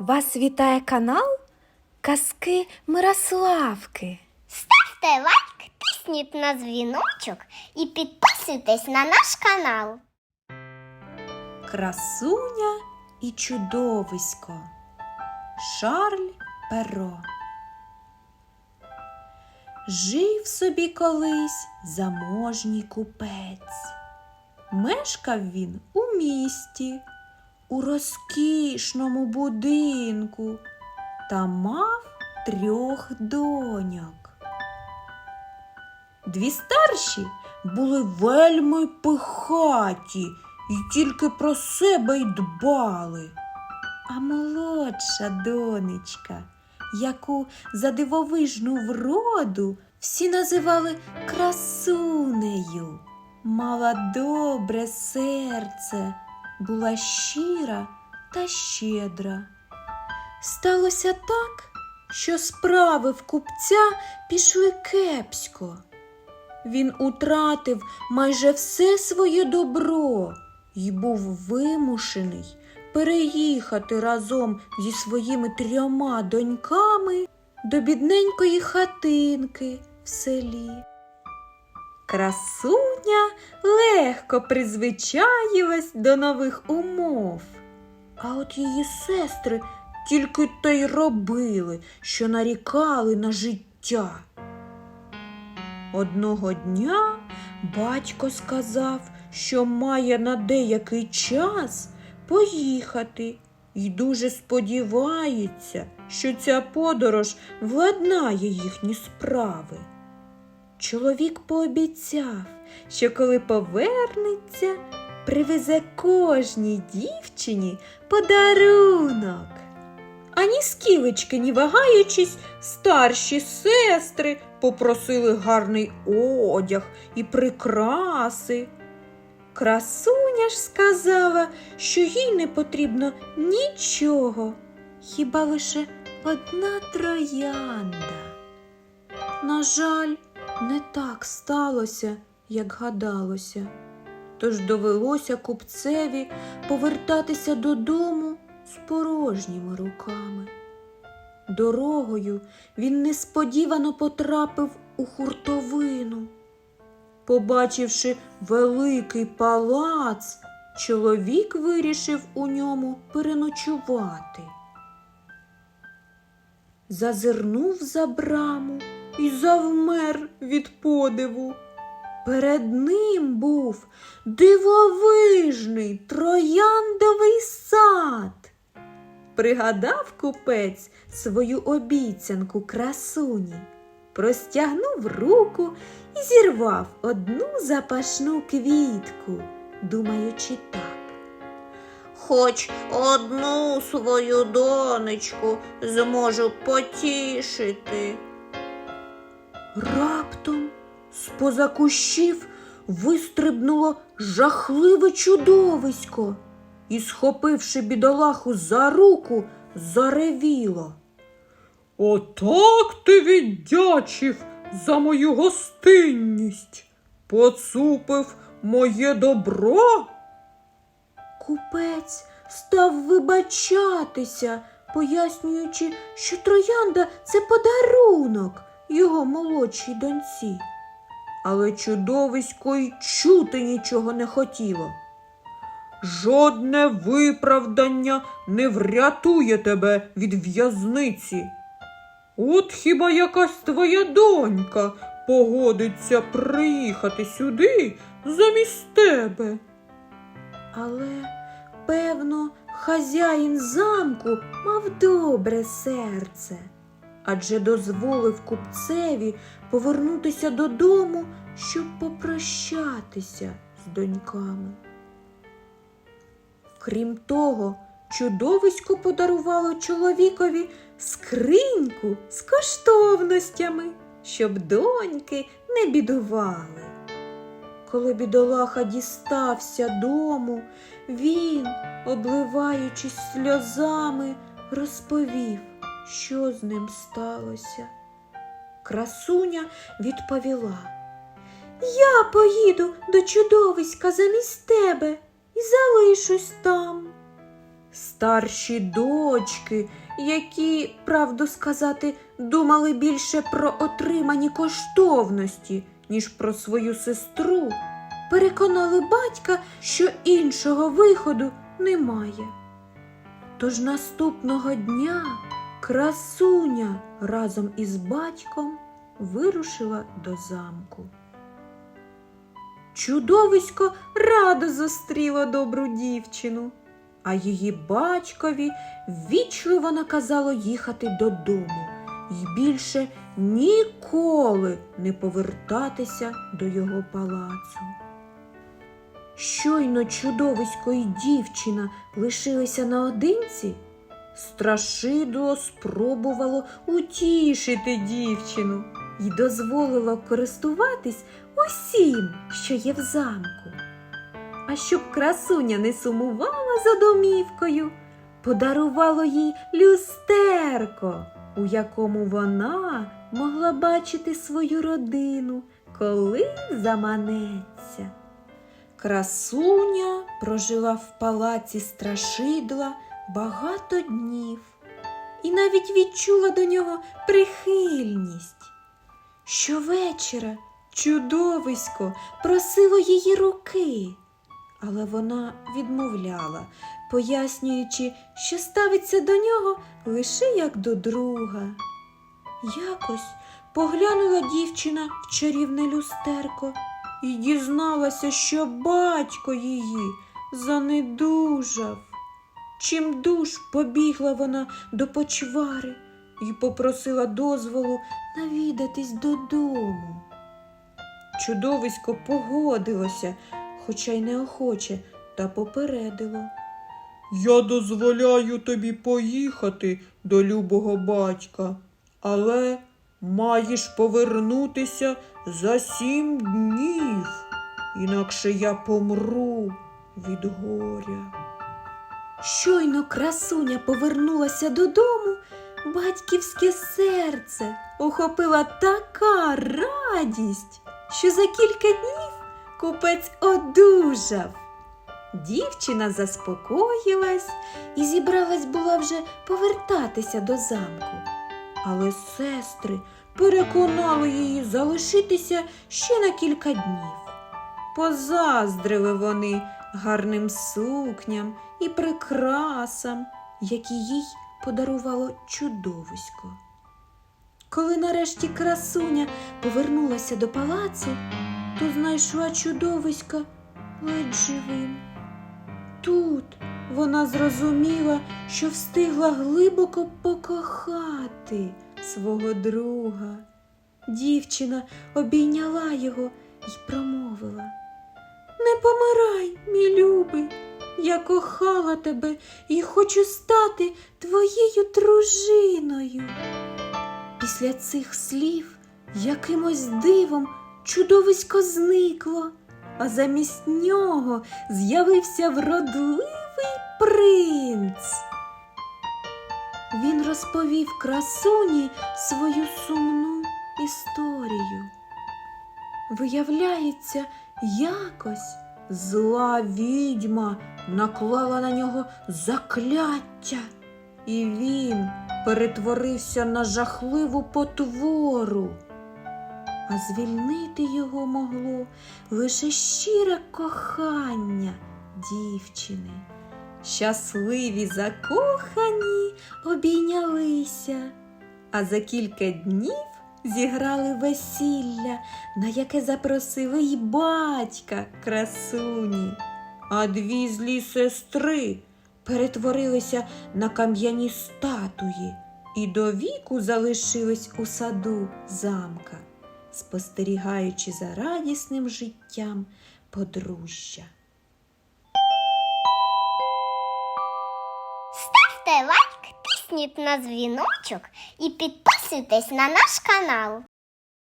Вас вітає канал Казки Мирославки. Ставте лайк, тисніть на дзвіночок і підписуйтесь на наш канал. Красуня і чудовисько. Шарль Перо. Жив собі колись заможній купець. Мешкав він у місті, у розкішному будинку та мав трьох доньок. Дві старші були вельми пихаті і тільки про себе й дбали. А молодша донечка, яку за дивовижну вроду всі називали красунею, мала добре серце, була щира та щедра. Сталося так, що справи в купця пішли кепсько. Він утратив майже все своє добро і був вимушений переїхати разом зі своїми трьома доньками до бідненької хатинки в селі. Красуня легко призвичаїлась до нових умов, а от її сестри тільки те й робили, що нарікали на життя. Одного дня батько сказав, що має на деякий час поїхати і дуже сподівається, що ця подорож владнає їхні справи. Чоловік пообіцяв, що коли повернеться, привезе кожній дівчині подарунок. Ані скілечки, ні вагаючись, старші сестри попросили гарний одяг і прикраси. Красуня ж сказала, що їй не потрібно нічого, хіба лише одна троянда. На жаль, не так сталося, як гадалося. Тож довелося купцеві повертатися додому з порожніми руками. Дорогою він несподівано потрапив у хуртовину. Побачивши великий палац, чоловік вирішив у ньому переночувати. Зазирнув за браму і завмер від подиву. Перед ним був дивовижний трояндовий сад. Пригадав купець свою обіцянку красуні, простягнув руку і зірвав одну запашну квітку, думаючи так. Хоч одну свою донечку зможу потішити. Раптом з-поза кущів вистрибнуло жахливе чудовисько і, схопивши бідолаху за руку, заревіло. Отак ти віддячив за мою гостинність, поцупив моє добро. Купець став вибачатися, пояснюючи, що троянда це подарунок його молодшій доньці. Але чудовисько й чути нічого не хотіло. Жодне виправдання не врятує тебе від в'язниці. От хіба якась твоя донька погодиться приїхати сюди замість тебе. Але, певно, хазяїн замку мав добре серце, адже дозволив купцеві повернутися додому, щоб попрощатися з доньками. Крім того, чудовисько подарувало чоловікові скриньку з коштовностями, щоб доньки не бідували. Коли бідолаха дістався дому, він, обливаючись сльозами, розповів, що з ним сталося. Красуня відповіла. Я поїду до чудовиська замість тебе і залишусь там. Старші дочки, які, правду сказати, думали більше про отримані коштовності, ніж про свою сестру, переконали батька, що іншого виходу немає. Тож наступного дня красуня разом із батьком вирушила до замку. Чудовисько радо зустріло добру дівчину, а її батькові ввічливо наказало їхати додому і більше ніколи не повертатися до його палацу. Щойно чудовисько і дівчина лишилися наодинці, страшидло спробувало утішити дівчину і дозволило користуватись усім, що є в замку. А щоб красуня не сумувала за домівкою, подарувало їй люстерко, у якому вона могла бачити свою родину, коли заманеться. Красуня прожила в палаці страшидла багато днів і навіть відчула до нього прихильність. Щовечора чудовисько просило її руки, але вона відмовляла, пояснюючи, що ставиться до нього лише як до друга. Якось поглянула дівчина в чарівне люстерко і дізналася, що батько її занедужав. Чим душ побігла вона до почвари і попросила дозволу навідатись додому. Чудовисько погодилося, хоча й неохоче, та попередило. Я дозволяю тобі поїхати до любого батька, але маєш повернутися за сім днів, інакше я помру від горя. Щойно красуня повернулася додому, батьківське серце охопила така радість, що за кілька днів купець одужав. Дівчина заспокоїлась і зібралась була вже повертатися до замку. Але сестри переконали її залишитися ще на кілька днів. Позаздрили вони гарним сукням і прикрасам, які їй подарувало чудовисько. Коли нарешті красуня повернулася до палацу, то знайшла чудовиська ледь живим. Тут вона зрозуміла, що встигла глибоко покохати свого друга. Дівчина обійняла його і промовила. Не помирай, мій любий, я кохала тебе і хочу стати твоєю дружиною. Після цих слів якимось дивом чудовисько зникло, а замість нього з'явився вродливий принц. Він розповів красуні свою сумну історію. Виявляється, якось зла відьма наклала на нього закляття, і він перетворився на жахливу потвору. А звільнити його могло лише щире кохання дівчини. Щасливі закохані обійнялися, а за кілька днів зіграли весілля, на яке запросили й батька красуні. А дві злі сестри перетворилися на кам'яні статуї і до віку залишились у саду замка, спостерігаючи за радісним життям подружжя. Ставте лайк, тисніть на дзвіночок і підписуйтесь на наш канал.